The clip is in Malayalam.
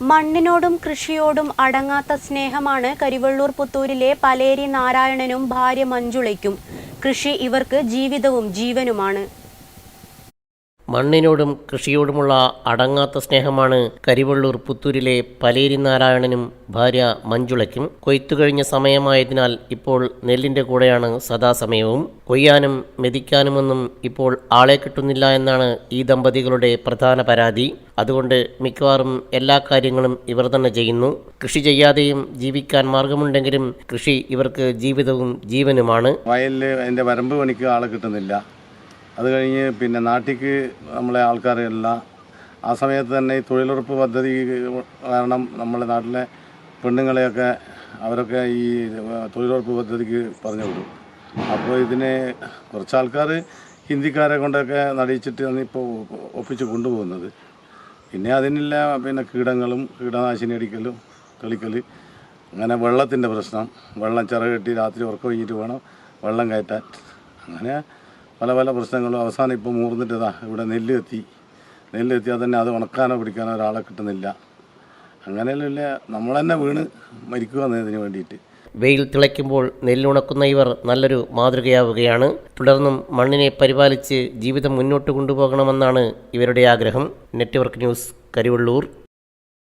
മണ്ണിനോടും കൃഷിയോടും അടങ്ങാത്ത സ്നേഹമാണ് കരിവള്ളൂർ പുത്തൂരിലെ പലേരി നാരായണനും ഭാര്യ മഞ്ജുളയ്ക്കും. കൃഷി ഇവർക്ക് ജീവിതവും ജീവനുമാണ്. മണ്ണിനോടും കൃഷിയോടുമുള്ള അടങ്ങാത്ത സ്നേഹമാണ് കരിവള്ളൂർ പുത്തൂരിലെ പലേരി നാരായണനും ഭാര്യ മഞ്ജുളയ്ക്കും. കൊയ്ത്തു കഴിഞ്ഞ സമയമായതിനാൽ ഇപ്പോൾ നെല്ലിന്റെ കൂടെയാണ് സദാസമയവും. കൊയ്യാനും മെതിക്കാനുമൊന്നും ഇപ്പോൾ ആളെ കിട്ടുന്നില്ല എന്നാണ് ഈ ദമ്പതികളുടെ പ്രധാന പരാതി. അതുകൊണ്ട് മിക്കവാറും എല്ലാ കാര്യങ്ങളും ഇവർ തന്നെ ചെയ്യുന്നു. കൃഷി ചെയ്യാതെയും ജീവിക്കാൻ മാർഗമുണ്ടെങ്കിലും കൃഷി ഇവർക്ക് ജീവിതവും ജീവനുമാണ്. വയലിൽ എന്റെ വരമ്പ് പണിക്ക് ആളെ കിട്ടുന്നില്ല. അത് കഴിഞ്ഞ് പിന്നെ നാട്ടിക്ക് നമ്മളെ ആൾക്കാരെല്ലാം ആ സമയത്ത് തന്നെ ഈ തൊഴിലുറപ്പ് പദ്ധതി കാരണം നമ്മളെ നാട്ടിലെ പെണ്ണുങ്ങളെയൊക്കെ അവരൊക്കെ ഈ തൊഴിലുറപ്പ് പദ്ധതിക്ക് പറഞ്ഞു കൊടുക്കും അപ്പോൾ ഇതിനെ കുറച്ച് ആൾക്കാർ ഹിന്ദിക്കാരെ കൊണ്ടൊക്കെ നടിച്ചിട്ട് ഇപ്പോൾ ഒപ്പിച്ച് കൊണ്ടുപോകുന്നത്. പിന്നെ അതിനില്ല പിന്നെ കീടങ്ങളും കീടനാശിനി അടിക്കലും തെളിക്കൽ അങ്ങനെ വെള്ളത്തിന്റെ പ്രശ്നം. വെള്ളം ചിറകെട്ടി രാത്രി ഉറക്കം കഴിഞ്ഞിട്ട് വേണം വെള്ളം കയറ്റാൻ. അങ്ങനെ പല പല പ്രശ്നങ്ങളും അവസാനം ഇപ്പോൾ മൂർന്നിട്ടതാ. ഇവിടെ നെല്ല് എത്തി നെല്ല് എത്തിയാൽ തന്നെ അത് ഉണക്കാനോ പിടിക്കാനോ ഒരാളെ കിട്ടുന്നില്ല. അങ്ങനെയല്ല നമ്മൾ തന്നെ വീണ് മരിക്കുക എന്നതിന് വേണ്ടിയിട്ട്. വെയിൽ തിളയ്ക്കുമ്പോൾ നെല്ലുണക്കുന്ന ഇവർ നല്ലൊരു മാതൃകയാവുകയാണ്. തുടർന്നും മണ്ണിനെ പരിപാലിച്ച് ജീവിതം മുന്നോട്ട് കൊണ്ടുപോകണമെന്നാണ് ഇവരുടെ ആഗ്രഹം. Network news Karivellur.